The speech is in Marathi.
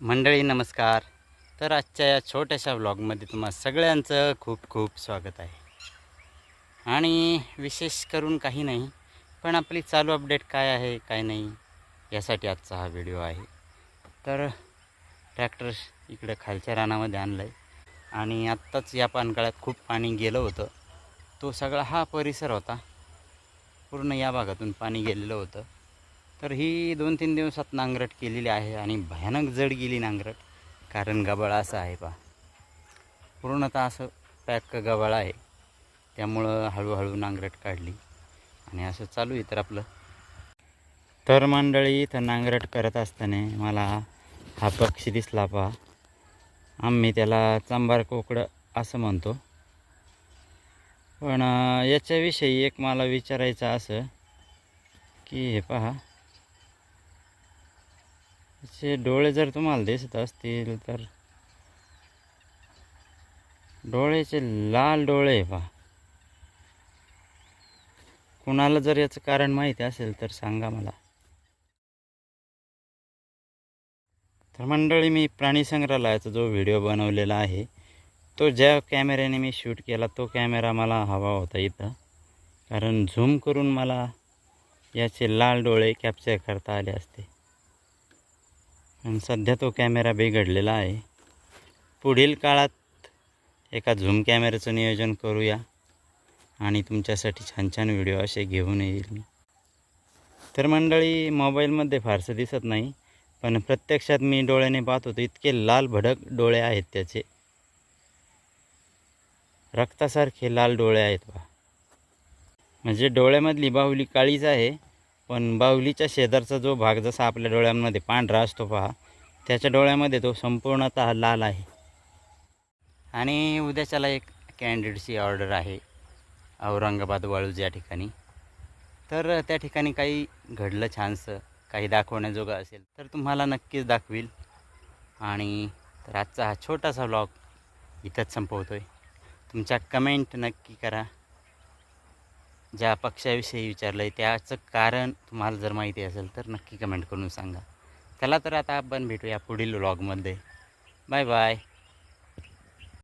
मंडळी नमस्कार. तर आजच्या या छोट्याशा व्लॉगमध्ये तुम्हा सगळ्यांचं खूप खूप स्वागत आहे. आणि विशेष करून काही नाही पण आपली चालू अपडेट काय आहे काय नाही यासाठी आजचा हा व्हिडिओ आहे. तर ट्रॅक्टर इकडं खालच्या रानामध्ये आणलं आहे आणि आत्ताच या पानकाळ्यात खूप पाणी गेलं होतं. तो सगळा हा परिसर होता. पूर्ण या भागातून पाणी गेलेलं होतं. तर ही दोन तीन दिवसात नांगरट केलेली आहे आणि भयानक जड गेली नांगरट. कारण गबाळा असं आहे पा पूर्णतः असं पॅक गबाळा आहे. त्यामुळं हळूहळू नांगरट काढली आणि असं चालू आहे तर आपलं. तर मंडळी इथं नांगरट करत असताना मला हा पक्षी दिसला पा आम्ही त्याला चांबार कोकडं असं म्हणतो. पण याच्याविषयी एक मला विचारायचं असं की हे पहा. असे डोळे जर तुम्हाला दिसत असतील तर डोळ्याचे लाल डोळे पहा कुणाला जर याचं कारण माहिती असेल तर सांगा मला. तर मंडळी मी प्राणी संग्रहालयाचा जो व्हिडिओ बनवलेला आहे तो ज्या कॅमेऱ्याने मी शूट केला तो कॅमेरा मला हवा होता इथं. कारण झूम करून मला याचे लाल डोळे कॅप्चर करता आले असते. पण सध्या तो कॅमेरा बिघडलेला आहे. पुढील काळात एका झूम कॅमेऱ्याचं नियोजन करूया आणि तुमच्यासाठी छान छान व्हिडिओ असे घेऊन येईल मी. तर मंडळी मोबाईलमध्ये फारसं दिसत नाही पण प्रत्यक्षात मी डोळ्याने पाहत होतो इतके लाल भडक डोळे आहेत त्याचे. रक्तासारखे लाल डोळे आहेत बा. म्हणजे डोळ्यामधली बाहुली काळीच आहे पण बाहुलीच्या शेजारचा जो भाग जसा आपल्या डोळ्यांमध्ये पांढरा असतो पहा त्याच्या डोळ्यामध्ये तो संपूर्णतः लाल आहे. आणि उद्याच्याला एक कॅन्डिडेटची ऑर्डर आहे औरंगाबाद वाळूज या ठिकाणी. तर त्या ठिकाणी काही घडलं छानसं काही दाखवण्याजोगं असेल तर तुम्हाला नक्कीच दाखवील. आणि तर आजचा हा छोटासा व्लॉग इथंच संपवतो आहे तुमच्या कमेंट नक्की करा. ज्या पक्षाविषयी विचारलं आहे त्याचं कारण तुम्हाला जर माहिती असेल तर नक्की कमेंट करून सांगा. चला तर आता आपण भेटूया पुढील व्लॉगमध्ये बाय बाय